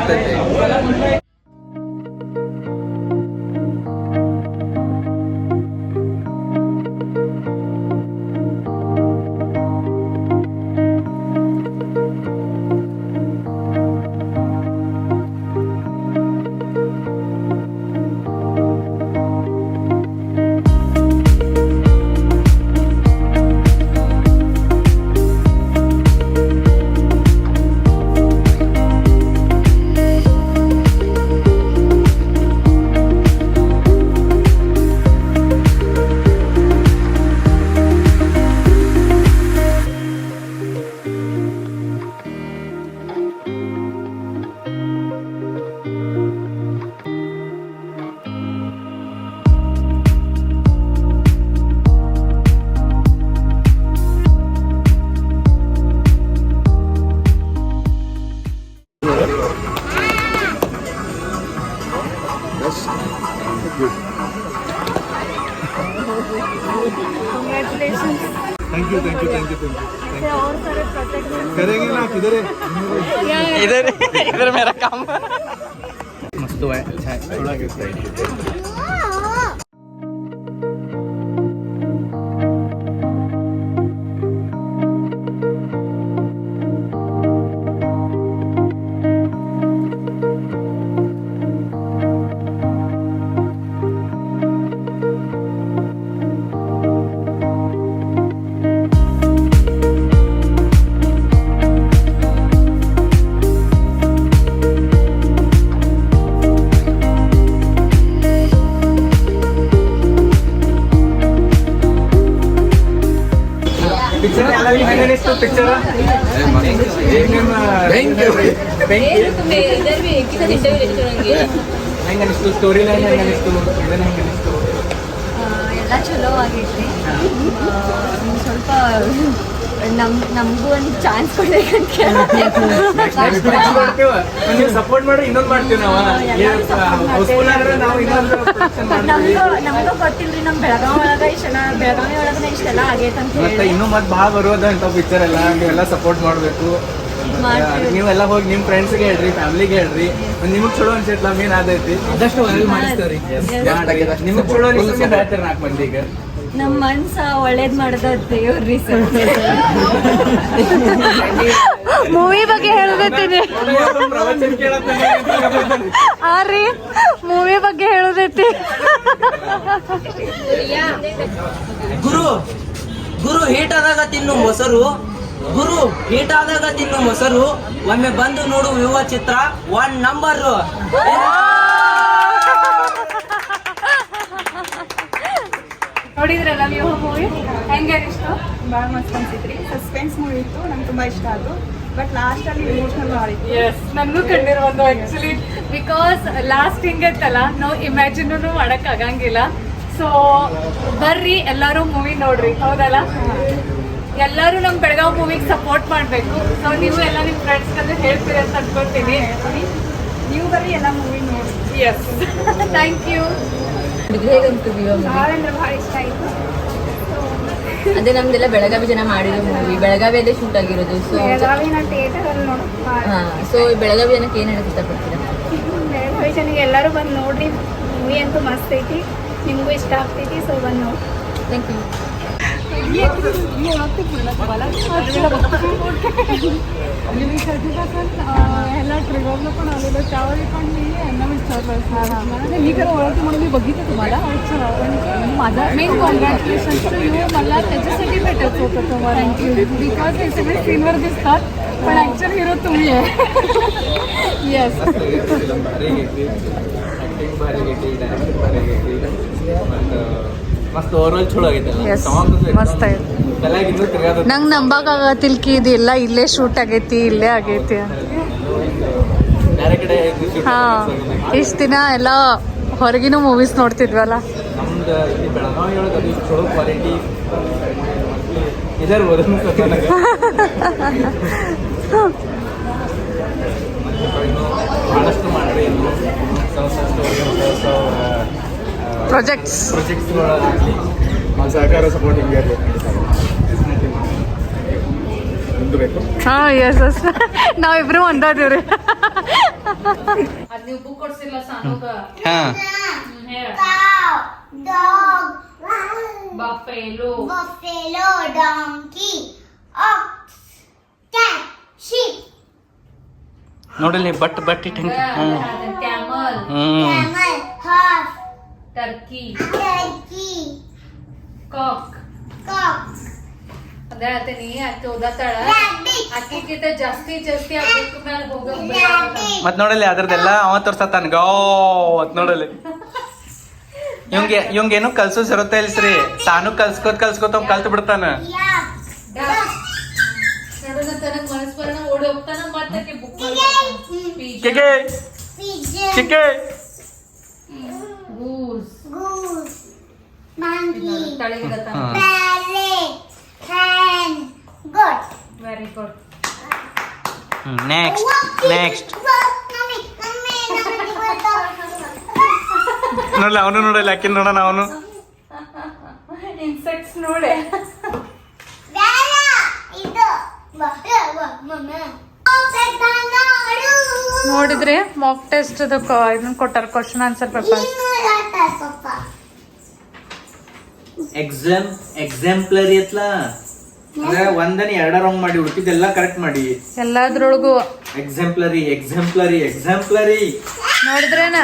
S3: इधर इधर मेरा काम।
S2: मस्त आहे
S3: ಹೆಂಗನಿಸ್ತು ಪಿಕ್ಚರ್ ಹೆಂಗನಿಸ್ತು ಸ್ಟೋರಿ ಲೈನ್ ಹೆಂಗನಿಸ್ತು ಇದನ್ನ ಹೆಂಗನಿಸ್ತು
S4: ಎಲ್ಲ ಚಲೋ ಸ್ವಲ್ಪ ನಮ್ ನಮಗೂ ಒಂದು ಚಾನ್ಸ್ ಕೊಡ್ಬೇಕಂತ
S3: ಸಪೋರ್ಟ್ ಮಾಡಿ ಇನ್ನೊಂದು ಮಾಡ್ತೀವಿ ನಾವು. ಹೌಸ್ಫುಲ್ ಆದ್ರೆ ನಾವು ಇನ್ನೊಂದು production ಮಾಡ್ತೀವಿ.
S4: ನಮಗೂ ನಮಗೂ ಗೊತ್ತಿಲ್ರಿ ನಮ್ಮ ಬೆಳಗಾವಿ ಒಳಗ ಇಷ್ಟೆಲ್ಲ ಬೆಳಗಾವಿ ಒಳಗನೆ ಇಷ್ಟೆಲ್ಲ ಆಗೈತೆ
S3: ಮತ್ತೆ
S4: ಹೇಳಿ.
S3: ಇನ್ನೂ ಮತ್ತೆ ಭಾಳ ಬರೋದ ಪಿಕ್ಚರ್ ಎಲ್ಲ ನೀವೆಲ್ಲ ಸಪೋರ್ಟ್ ಮಾಡಬೇಕು. ನೀವೆಲ್ಲ ಹೋಗಿ ನಿಮ್ಮ ಫ್ರೆಂಡ್ಸ್ಗೆ ಹೇಳ್ರಿ ಫ್ಯಾಮಿಲಿಗೆ ಹೇಳ್ರಿ. ನಿಮ್ಗೆ ಚಲೋ ಅನ್ಸೈತಿ ಮೇನ್ ಅದೈತಿ ಆದಷ್ಟು ವರದಿ ಮಾಡಿಸ್ತೀವಿ. ನಿಮಗೆ ಚಲೋ ನಾಲ್ಕು ಮಂದಿಗೆ.
S4: ನಮ್ಮ ಮನ್ಸ ಒಳ್ಳೇದ್ ಮಾಡ್ದ ದೇವ್ರಿ
S5: ಮೂವಿ ಬಗ್ಗೆ ಹೇಳೋದೈತೀನಿ. ಆ ರೀ ಮೂವಿ ಬಗ್ಗೆ ಹೇಳುದೈತಿ.
S6: ಗುರು ಗುರು ಹೀಟ್ ಆದಾಗ ತಿನ್ನು ಮೊಸರು. ಗುರು ಹೀಟ್ ಆದಾಗ ತಿನ್ನು ಮೊಸರು. ಒಮ್ಮೆ ಬಂದು ನೋಡು ಯುವ ಚಿತ್ರ. ಒನ್ ನಂಬರ್
S1: ನೋಡಿದ್ರಲ್ಲ ನೀವು ಮೂವಿ ಹೆಂಗೆ ಇಷ್ಟ
S4: ಭಾಳ ಮಸ್ತ್ ಅನ್ಸಿತ್ರಿ. ಸಸ್ಪೆನ್ಸ್ ಮೂವಿ ಇತ್ತು ನಂಗೆ ತುಂಬ ಇಷ್ಟ ಆಯ್ತು. ಬಟ್ ಲಾಸ್ಟ್ ಅಲ್ಲಿ ಇಮೋಷನಲ್ ಮಾಡಿತ್ತು
S1: ಎಸ್ ನನಗೂ ಕಂಡಿರೋ ಒಂದು ಆಕ್ಚುಲಿ ಬಿಕಾಸ್ ಲಾಸ್ಟ್ ಹಿಂಗೈತಲ್ಲ ನಾವು ಇಮ್ಯಾಜಿನೂ ಮಾಡಕ್ ಆಗಂಗಿಲ್ಲ. ಸೊ ಬರ್ರಿ ಎಲ್ಲರೂ ಮೂವಿ ನೋಡ್ರಿ ಹೌದಲ್ಲ? ಎಲ್ಲರೂ ನಮ್ಮ ಬೆಳಗಾವ್ ಮೂವಿಗೆ ಸಪೋರ್ಟ್ ಮಾಡಬೇಕು. ಸೊ ನೀವು ಎಲ್ಲ ನಿಮ್ಮ ಫ್ರೆಂಡ್ಸ್ಗೆ ಹೇಳ್ತೀರಿ ಅಂತ ಅನ್ಕೊಳ್ತೀನಿ.
S4: ನೀವು ಬರ್ರಿ ಎಲ್ಲ ಮೂವಿ ನೋಡಿ
S1: ಎಸ್ ಥ್ಯಾಂಕ್ ಯು
S4: ಭಾಳ ಅಂದ್ರೆ ಭಾಳ ಇಷ್ಟ ಆಯ್ತು
S7: ಅದೇ ನಮ್ದೆಲ್ಲ ಬೆಳಗಾವಿ ಜನ ಮಾಡಿರೋ ಮೂವಿ ಬೆಳಗಾವಿಯಲ್ಲೇ ಶೂಟ್ ಆಗಿರೋದು ಸೊ ಹಾ ಸೊ ಬೆಳಗಾವಿ ಜನಕ್ಕೆ ಏನ್ ಹೇಳಕ್ ಇಷ್ಟಪಡ್ತೀರಾ
S4: ಬೆಳಗಾವಿ ಜನಕ್ಕೆ ಎಲ್ಲರೂ ಬಂದು ನೋಡ್ರಿ ಮೂವಿ ಅಂತೂ ಮಸ್ತ್ ಐತಿ ನಿಮಗೂ ಇಷ್ಟ ಆಗ್ತೈತಿ ಸೊ ಬಂದು ನೋಡಿ
S7: ಥ್ಯಾಂಕ್ ಯು
S4: ह्याला ट्रिगरला पण आलेलं त्यावेळी पण मी यांना विचारलं मी खरं ओळख म्हणून मी बघितलं तुम्हाला. पण माझा मेन कॉन्ग्रॅच्युलेशन टू यू मला त्याच्यासाठी भेटायचं होतं तुम्हाला. थँक्यू बिकॉज हे सगळे स्क्रीनवर दिसतात पण ॲक्च्युअल हिरो तुम्ही आहे. येस
S3: ಮಸ್ತ್ ಓವರ್ಆಲ್ ಚಲೋ ಆಗೈತಲ್ಲ
S5: Yes,
S3: ಸಾಂಗ್
S5: ಮಸ್ತ್ ಐತಿ.
S3: ತಲೆಯಾಗ ಇನ್ನೂ ತಿರ್ಗಾದ
S5: ನಂಗೆ ನಂಬಕ್ಕಾಗತ್ತಿಲ್ ಕಿ ಇದೆಲ್ಲ ಇಲ್ಲೇ ಶೂಟ್ ಆಗೈತಿ ಇಲ್ಲೇ ಆಗೈತಿ
S3: ಬೇರೆ ಕಡೆ shoot
S5: ಹಾ. ಇಷ್ಟ ದಿನ ಎಲ್ಲ ಹೊರಗಿನ ಮೂವೀಸ್ ನೋಡ್ತಿದ್ವಲ್ಲ?
S3: ನಮ್ದು ಇಲ್ಲಿ ಬೆಳಗಾವಿ ಒಳಗೆ ಅದು ಇಷ್ಟು ಚಲೋ ಕ್ವಾಲಿಟಿ ಇದರ್ ಬರೋದು ಅನ್ಸುತ್ತೆ ನನಗೆ. ಮತ್ತೆ ಮಾಡ್ರಿ ಇನ್ನು. ಹೊಸ ಹೊಸ ಸ್ಟೋರಿ ಹೊಸ ಹೊಸ
S5: ಪ್ರಾಜೆಕ್ಟ್ಸ್
S3: ಪ್ರಾಜೆಕ್ಟ್ಸ್ಗಳಾಗಲಿ
S8: ಸಹಕಾರ ಸಪೋರ್ಟ್ ಹಿಂಗೆ
S5: ಹಾ ಎಸ್ ಎಸ್ (laughs) ನಾವಿಬ್ರು ಒಂದಾದಿವ್ರಿ.
S1: ಅದ್ ನೀವು ಬುಕ್ ಕೊಡ್ಸಿಲ್ಲ ಸಾನುಗ
S3: ಹಾಂ.
S9: dog,
S1: buffalo
S9: buffalo donkey ox cat sheep,
S3: ನೋಡಲಿ ಬಟ್ ಬಟ್
S1: ಕ್ಯಾಮಲ್
S3: ಹ್ಞೂ
S9: camel, horse,
S1: turkey.
S9: Turkey
S1: cock.
S9: Cock
S1: ಅದೇ ನೀ ಆಕೆ ಓದತ್ತಾಳ
S9: rabbit,
S1: ಆಕಿಗಿಂತ ಜಾಸ್ತಿ ಜಾಸ್ತಿ ಆ ಬುಕ್ ಮೇಲೆ ಹೋಗಕ್
S3: ಮತ್ ನೋಡಲಿ ಅದ್ರದ್ದೆಲ್ಲ ಅವ ತೋರ್ಸತ್ತಾನ ಗೋ ಅತ್ ನೋಡಲಿ ಇವಂಗೆ ಇವಂಗೇನು ಕಲ್ಸೋಸ್ ಇರುತ್ತೆ ಇಲ್ಸ್ರಿ ತಾನು ಕಲ್ಸ್ಕೋತ್ ಕಲ್ಸ್ಕೋತ ಅವ್ನ್ ಕಲ್ತ್ ಬಿಡ್ತಾನ.
S1: ಓಡಿ ಹೋಗ್ತಾನ ಮತ್ತೆ ಬುಕ್
S3: ಕೆಕೆ
S9: pigeon,
S3: ಕೆಕೆ
S1: ಗೂಸ್
S9: goose, monkey,
S1: ತಳಿಗಿಡತಾನ.
S9: parrot, hen, goat.
S1: Very good
S3: next next
S9: Mommy, mommy, mommy, mommy,
S3: ನೋಡ್ಲಿ ಅವನು ನೋಡಲ್ಲ ಯಾಕೆ ನೋಡೋಣ ಅವನು.
S10: ಇನ್ಸೆಕ್ಟ್ಸ್ ನೋಡೆ.
S1: ನೋಡಿದ್ರೆ ಮಾಕ್ ಟೆಸ್ಟ್ ಇದನ್ನ ಕೊಟ್ಟಾರ question answer paper
S3: exam exemplary ಅತ್ಲ? ಅಂದ್ರೆ ಒಂದನ ಎರಡ ರಾಂಗ್ ಮಾಡಿ ಉಳ್ಕಿದ್ದೆಲ್ಲ ಕರೆಕ್ಟ್ ಮಾಡಿ.
S1: ಎಲ್ಲಾದ್ರೊಳಗು.
S3: ಎಕ್ಸಾಂಪ್ಲರಿ ಎಕ್ಸಾಂಪ್ಲರಿ ಎಕ್ಸಾಂಪ್ಲರಿ
S1: ನೋಡಿದ್ರೇನ?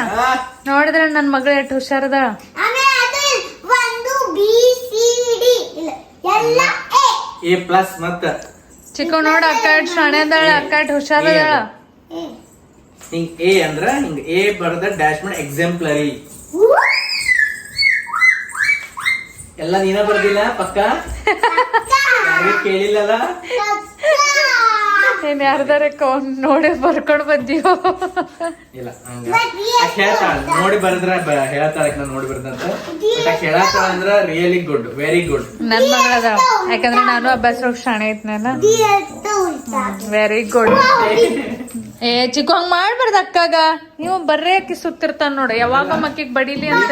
S1: ನೋಡಿದ್ರೆ ನನ್ನ ಮಗಳು ಎಷ್ಟು ಹುಷಾರದ?
S5: ಆಮೇಲೆ ಅದು ಒಂದು ಬಿ ಸಿ ಡಿ ಇಲ್ಲ ಎಲ್ಲ ಎ
S3: ಎ ಪ್ಲಸ್ ಮತ್ತ.
S1: ಚಿಕ್ಕ ನೋಡ ಅಕ್ಕ ಎಷ್ಟು ಶಾಣೆ ಅದಾಳ ಅಕ್ಕ ಎಷ್ಟು ಹುಷಾರದಾಳ
S5: ಎ
S3: ಹಿಂಗ್ ಎ ಅಂದ್ರ ಹಿಂಗ್ ಎ ಬರದ ಡ್ಯಾಶ್ ಮಾಡಿ ಎಕ್ಸಾಂಪ್ಲರಿ ಎಲ್ಲ ನೀನ ಬರ್ದಿಲ್ಲ ಪಕ್ಕ? ಕೇಳಿಲ್ಲ ಕೇಳಿಲ್ಲಲ್ಲ?
S1: ಏನ್ ಯಾರ್ದಾರ ನೋಡಿ ಬರ್ಕೊಂಡ್ ಬಂದಿಯೋ.
S3: ಇಲ್ಲ ಹೇಳ್ತಾಳ ನೋಡಿ ಬರದ್ರ ಹೇಳ್ತಾಳ ನೋಡಿ ಬರ್ದಂತ ಹೇಳತ್ತಾಳ ಅಂದ್ರ ರಿಯಲಿ ಗುಡ್ ವೆರಿ ಗುಡ್
S1: ನನ್ ಮಗಳದ ಯಾಕಂದ್ರೆ ನಾನು ಅಭ್ಯಾಸ ಶಾಣೆ ಐತ್ನಲ್ಲ ವೆರಿ ಗುಡ್ ಏ ಚಿಕ್ಕ ಹಂಗ್ ಮಾಡ್ಬಾರ್ದ ಅಕ್ಕಾಗ. ನೀವು ಬರ್ರೆ ಅಕ್ಕಿ ಸುತ್ತಿರ್ತಾನ ನೋಡಿ. ಯಾವಾಗ ಮಕ್ಕಿಗ್ ಬಡಿಲಿ ಅಂತ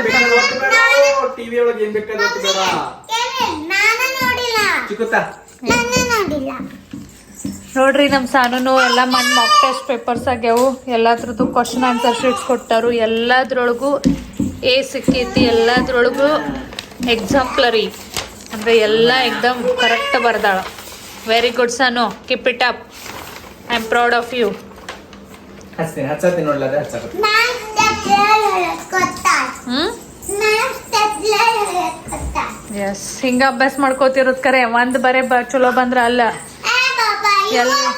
S3: ಟಿವಿ ಒಳಗೆ ಏನ್ ಬೇಕಾದ್ರೆ ಚಿಕ್ಕುತ್ತ?
S1: ನೋಡ್ರಿ ನಮ್ಮ ಸಾನು ಎಲ್ಲ ಮಣ್ಣು ಮಾಕ್ ಟೆಸ್ಟ್ ಪೇಪರ್ಸ್ ಆಗ್ಯಾವು. ಎಲ್ಲದ್ರದ್ದು ಕ್ವಶನ್ ಆನ್ಸರ್ ಶೀಟ್ಸ್ ಕೊಟ್ಟಾರು. ಎಲ್ಲದ್ರೊಳಗು ಎ ಸಿಕ್ಕೈತಿ ಎಲ್ಲದ್ರೊಳಗು ಎಕ್ಸಾಂಪ್ಲರಿ ಅಂದರೆ ಎಲ್ಲ ಎಕ್ದಮ್ correct ಬರ್ದಾಳ. Very good Sanu. Keep it up I am proud of you yes ಹಿಂಗ ಅಭ್ಯಾಸ ಮಾಡ್ಕೋತಿರೋದ್ ಕರೆ. ಒಂದ್ ಬರೇ ಬ ಚಲೋ ಬಂದ್ರ ಅಲ್ಲ.
S5: ನನಗೆ.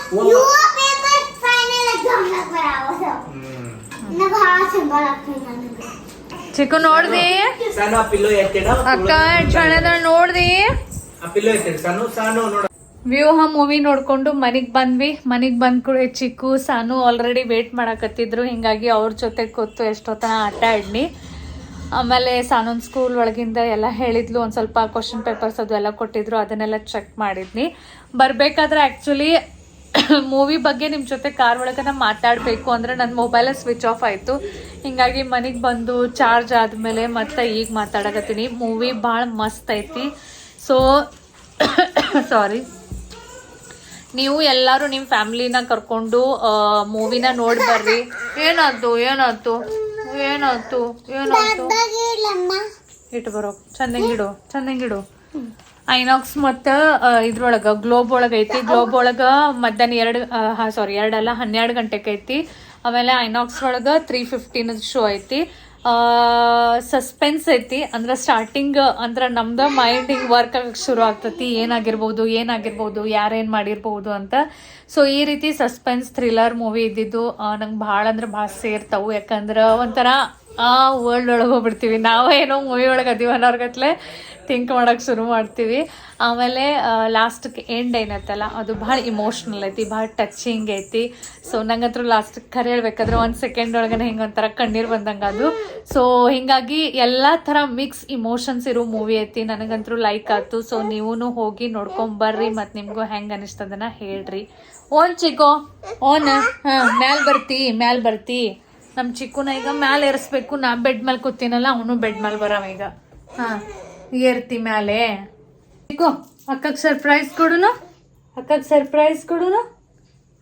S1: ಚಿಕ್ಕು ನೋಡ್ದಿ?
S3: ಸಣ್ಣ ಪಿಲ್ಲೋ ಎತ್ತಿಡ
S1: ಅಕ್ಕ ಚಳದ ನೋಡ್ದಿ?
S3: ಆ ಪಿಲ್ಲೋ ಎತ್ತಿಡ ಸಣ್ಣ ಸಣ್ಣ ನೋಡ.
S1: ವ್ಯೂಹ ಮೂವಿ ನೋಡ್ಕೊಂಡು ಮನಿಗ್ ಬಂದ್ವಿ. ಮನಿಗ್ ಬಂದ್ ಕೂಡ ಚಿಕ್ಕು ಸಾನು ಆಲ್ರೆಡಿ ವೇಟ್ ಮಾಡಕತ್ತಿದ್ರು. ಹಿಂಗಾಗಿ ಅವ್ರ ಜೊತೆ ಕೂತು ಎಷ್ಟೊತ್ತನ ಆಟ ಆಡ್ನಿ ಆಮೇಲೆ ಸಾನೊಂದು ಸ್ಕೂಲ್ ಒಳಗಿಂದ ಎಲ್ಲ ಹೇಳಿದ್ಲು, ಒಂದು ಸ್ವಲ್ಪ ಕ್ವಶನ್ ಪೇಪರ್ಸ್ ಅದು ಎಲ್ಲ ಕೊಟ್ಟಿದ್ರು, ಅದನ್ನೆಲ್ಲ ಚೆಕ್ ಮಾಡಿದ್ನಿ. ಬರಬೇಕಾದ್ರೆ ಆ್ಯಕ್ಚುಲಿ ಮೂವಿ ಬಗ್ಗೆ ನಿಮ್ಮ ಜೊತೆ ಕಾರ್ ಒಳಗನ ಮಾತಾಡಬೇಕು ಅಂದರೆ ನನ್ನ ಮೊಬೈಲೇ ಸ್ವಿಚ್ ಆಫ್ ಆಯಿತು. ಹಿಂಗಾಗಿ ಮನೆಗೆ ಬಂದು ಚಾರ್ಜ್ ಆದಮೇಲೆ ಮತ್ತೆ ಈಗ ಮಾತಾಡಕತ್ತೀನಿ. ಮೂವಿ ಭಾಳ ಮಸ್ತ್ ಐತಿ. ಸೊ ಸಾರಿ ನೀವು ಎಲ್ಲರೂ ನಿಮ್ಮ ಫ್ಯಾಮಿಲಿನ ಕರ್ಕೊಂಡು ಮೂವಿನ ನೋಡಿ ಬರ್ರಿ. ಏನಾಯ್ತು ಏನಾಯ್ತು? ಏನಾಯ್ತು? ಏನಾಯ್ತು? ಇಟ್ಟು ಬರೋ ಚಂದಂಗಿಡು ಚಂದಂಗಿಡು ಐನಾಕ್ಸ್ ಮತ್ತು ಇದ್ರೊಳಗೆ ಗ್ಲೋಬ್ ಒಳಗೆ ಐತಿ. ಗ್ಲೋಬ್ ಒಳಗೆ ಮಧ್ಯಾಹ್ನ ಎರಡು ಸಾರಿ ಎರಡಲ್ಲ ಹನ್ನೆರಡು ಗಂಟೆಗೆ ಐತಿ. ಆಮೇಲೆ ಐನಾಕ್ಸ್ ಒಳಗೆ ತ್ರೀ ಫಿಫ್ಟೀನ್ ಶೋ ಐತಿ. ಸಸ್ಪೆನ್ಸ್ ಐತಿ. ಅಂದ್ರೆ ಸ್ಟಾರ್ಟಿಂಗ್ ಅಂದ್ರೆ ನಮ್ದು ಮೈಂಡ್ ಹಿಂಗೆ ವರ್ಕ್ ಆಗಕ್ಕೆ ಶುರು ಆಗ್ತತಿ. ಏನಾಗಿರ್ಬೋದು ಏನಾಗಿರ್ಬೋದು, ಯಾರೇನು ಮಾಡಿರ್ಬೋದು ಅಂತ. ಸೊ ಈ ರೀತಿ ಸಸ್ಪೆನ್ಸ್ ಥ್ರಿಲ್ಲರ್ ಮೂವಿ ಇದ್ದಿದ್ದು ನಂಗೆ ಭಾಳ ಅಂದ್ರೆ ಭಾಳ ಸೇರ್ತಾವು. ಯಾಕಂದ್ರೆ ಒಂಥರ ಆ ವರ್ಲ್ಡ್ ಒಳಗೆ ಹೋಗ್ಬಿಡ್ತೀವಿ. ನಾವೇ ಏನೋ ಮೂವಿ ಒಳಗೆ ಅದೀವಿ ಅನ್ನೋರ್ಗತ್ಲೆ ಥಿಂಕ್ ಮಾಡೋಕೆ ಶುರು ಮಾಡ್ತೀವಿ. ಆಮೇಲೆ ಲಾಸ್ಟ್ಗೆ ಎಂಡ್ ಏನೈತಲ್ಲ ಅದು ಭಾಳ ಇಮೋಷ್ನಲ್ ಐತಿ, ಭಾಳ ಟಚಿಂಗ್ ಐತಿ. ಸೊ ನಂಗಂತೂ ಲಾಸ್ಟಿಗೆ ಖರೆ ಹೇಳ್ಬೇಕಾದ್ರೆ ಒಂದು ಸೆಕೆಂಡ್ ಒಳಗನೆ ಹಿಂಗೆ ಒಂಥರ ಕಣ್ಣೀರು ಬಂದಂಗೆ ಅದು. ಸೊ ಹೀಗಾಗಿ ಎಲ್ಲ ಥರ ಮಿಕ್ಸ್ ಇಮೋಷನ್ಸ್ ಇರೋ ಮೂವಿ ಐತಿ. ನನಗಂತೂ ಲೈಕ್ ಆಯ್ತು ಸೊ ನೀವೂ ಹೋಗಿ ನೋಡ್ಕೊಂಬರ್ರಿ ಮತ್ತು ನಿಮಗೂ ಹೆಂಗೆ ಅನಿಸ್ತದನ್ನ ಹೇಳ್ರಿ. ಓನ್ ಚಿಕ್ಕೋ, ಓನ್, ಹಾಂ, ಮ್ಯಾಲೆ ಬರ್ತಿ ಮ್ಯಾಲೆ ಬರ್ತಿ. ನಮ್ಮ ಚಿಕ್ಕನ ಈಗ ಮ್ಯಾಲೆ ಏರಿಸ್ಬೇಕು, ನಾ ಬೆಡ್ ಮೇಲೆ ಕೂತೀನಲ್ಲ, ಅವನು ಬೆಡ್ ಮೇಲೆ ಬರವ ಈಗ. ಹಾಂ, ಏರ್ತಿ ಮ್ಯಾಲೆ. ಚಿಕ್ಕು, ಅಕ್ಕಗೆ ಸರ್ಪ್ರೈಸ್ ಕೊಡುನು? ಅಕ್ಕಗೆ ಸರ್ಪ್ರೈಸ್ ಕೊಡುನು?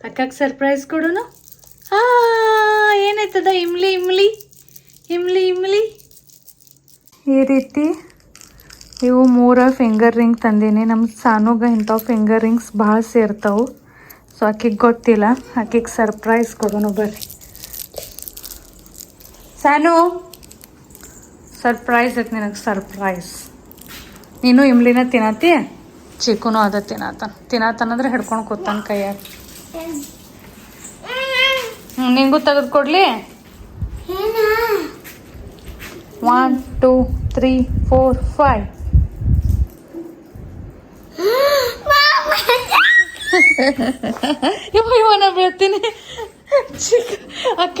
S1: ಅಕ್ಕಗೆ ಸರ್ಪ್ರೈಸ್ ಕೊಡುನು? ಹಾಂ, ಏನಾಯ್ತದ, ಇಮ್ಲಿ ಇಮ್ಲಿ? ಇಮ್ಲಿ ಇಮ್ಲಿ? ಈ ರೀತಿ ಇವು ಮೂರ ಫಿಂಗರ್ ರಿಂಗ್ ತಂದೀನಿ. ನಮ್ಮ ಸಾನುಗ ಇಂಥವು ಫಿಂಗರ್ ರಿಂಗ್ಸ್ ಭಾಳ ಸೇರ್ತವೆ. ಸೊ ಆಕಿಗೆ ಗೊತ್ತಿಲ್ಲ. ಆಕಿಗೆ ಸರ್ಪ್ರೈಸ್ ಕೊಡೋಣ ಬರ್ರಿ. ಸಾನು ಸರ್ಪ್ರೈಸ್ ಐತೆ ನಿನಗೆ ಸರ್ಪ್ರೈಸ್ ನೀನು ಇಮ್ಲಿನ ತಿನ್ನತಿ ಚಿಕ್ಕನೂ ಅದ ತಿನ್ನತಾನ ತಿನ್ನತಾನಂದ್ರೆ ಹಿಡ್ಕೊಂಡು ಕೂತಾನ ಕೈಯಾಗ. ನಿಂಗೂ ತೆಗೆದು ಕೊಡ್ಲಿ? One two three four five ಇವ ಇವನ ಬೀಳ್ತೀನಿ. ಚಿಕ್ಕ ಅಕ್ಕ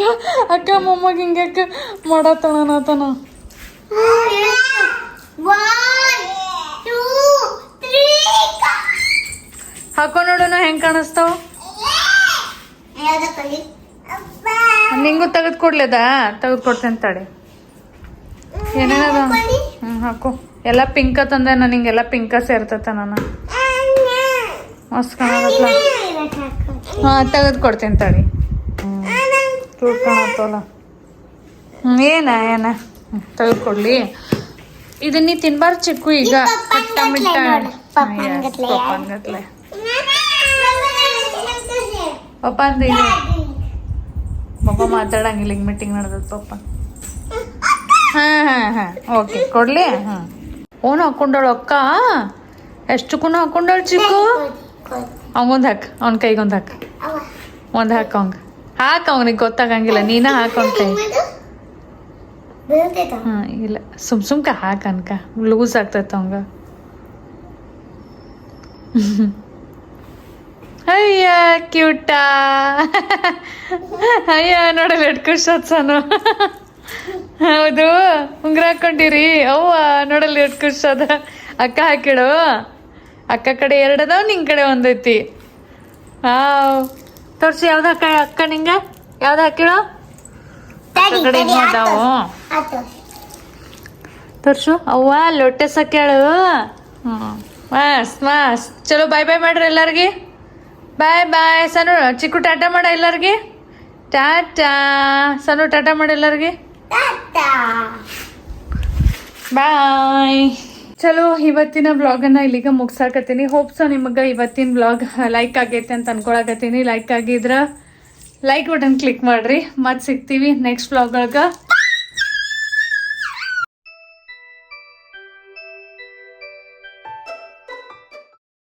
S1: ಅಕ್ಕ ಮೊಮ್ಮಗ ಹಿಂಗೆ ಅಕ್ಕ
S5: ತ್ರೀ
S1: ಹಾಕೋ ನೋಡೋಣ ಹೆಂಗ್ ಕಾಣಿಸ್ತಾವ? ನಿಂಗೂ ತೆಗೆದು ಕೊಡ್ಲೇದ ತೆಗೆದು ಕೊಡ್ತೇನೆ ತಡಿ ಏನೇನದ? ಹ್ಞೂ ಹಾಕು. ಎಲ್ಲ ಪಿಂಕ ತಂದೆ ನನಗೆಲ್ಲ ಪಿಂಕ ಸೇರ್ತೈತೆ ನಾನು. ಮಸ್ತ್ ಕಾಣತ್ತಲ್ಲ ಹಾ ತೆಗೆದು ಕೊಡ್ತೀನಿ ತಡಿ ಕ್ಯೂಟ್ ಕಾಣತ್ತಲ್ಲ ಏನ ಏನ? ತೆಗೆದು ಕೊಡ್ಲಿ ಇದನ್ನ ನೀ ತಿನ್ಬಾರ್ದು ಚಿಕ್ಕು ಈಗ ಪಪ್ಪನ್ಗತ್ಲೆ ಪಪ್ಪ ಅಂದ ಇದು. ಪಪ್ಪ ಮಾತಾಡಂಗಿಲ್ಲ ಹಿಂಗ್ ಮೀಟಿಂಗ್ ನಡೆದದ ಪಪ್ಪ. ಹಾ ಹಾ ಹಾ ಓಕೆ ಕೊಡ್ಲಿ? ಹಾ ಓನ್ ಹಾಕೊಂಡಳು ಅಕ್ಕ? ಎಷ್ಟಕ್ಕೂ ಹಾಕೊಂಡಳು ಚಿಕ್ಕು? ಅವಂಗೊಂದು ಹಾಕ್ ಅವ್ನ ಕೈಗೊಂದು ಹಾಕ್. ಒಂದು ಹಾಕ ಅವಂಗ. ಹಾಕ ಅವನಿಗೆ ಗೊತ್ತಾಗಂಗಿಲ್ಲ ನೀನ ಹಾಕೊಂತ ಹಾ ಇಲ್ಲ. ಸುಮ್ ಸುಮ್ಕ ಹಾಕ ಅನ್ಕ. ಲೂಸ್ ಆಗ್ತೈತ ಅವಂಗ. ಅಯ್ಯ ಕ್ಯೂಟ ಅಯ್ಯ ನೋಡಲ್ಲ ಎಡ್ ಖುಷಿ ಹೌದು ಉಂಗ್ರ ಹಾಕೊಂಡಿರಿ. ಅವ್ವ ನೋಡಲ್ಲ ಎಡ್ ಖುಷಿ ಅದ ಅಕ್ಕ ಹಾಕಿಡು ಅಕ್ಕ ಕಡೆ ಎರಡು ನಿನ್ ಕಡೆ ಒಂದೈತಿ. ಹಾವ್. ತೋರ್ಸಿ ಯಾವ್ದು ಹಾಕ ಅಕ್ಕ ನಿಂಗೆ? ಯಾವ್ದು ಹಾಕಿಳು ಅಕ್ಕ ಕಡೆ ತೋರ್ಸು. ಅವ್ವ ಲೊಟ್ಟೆಸ್ ಹಾಕ್ಯಾಳು ಹ್ಞೂ ಮಸ್ ಮಸ್ ಚಲೋ ಬಾಯ್ ಬಾಯ್ ಮಾಡ್ರಿ ಎಲ್ಲರಿಗೆ. ಬಾಯ್ ಬಾಯ್ ಸನು ಚಿಕ್ಕು ಟಾಟಾ ಮಾಡ ಎಲ್ಲರಿಗೆ. ಟಾಟಾ. ಸನು ಟಾಟಾ ಮಾಡಿ ಎಲ್ಲರಿಗೆ. ಬಾಯ್ ಚಲೋ, ಇವತ್ತಿನ ಬ್ಲಾಗನ್ನು ಇಲ್ಲಿಗೆ ಮುಗ್ಸಾಕತ್ತೀನಿ. ಹೋಪ್ಸೋ ನಿಮಗೆ ಇವತ್ತಿನ ಬ್ಲಾಗ್ ಲೈಕ್ ಆಗೈತೆ ಅಂತ ಅನ್ಕೊಳಕತ್ತೀನಿ. ಲೈಕ್ ಆಗಿದ್ರ ಲೈಕ್ ಬಟನ್ ಕ್ಲಿಕ್ ಮಾಡ್ರಿ. ಮತ್ತೆ ಸಿಗ್ತೀವಿ ನೆಕ್ಸ್ಟ್ ಬ್ಲಾಗ್ ಒಳಗೆ.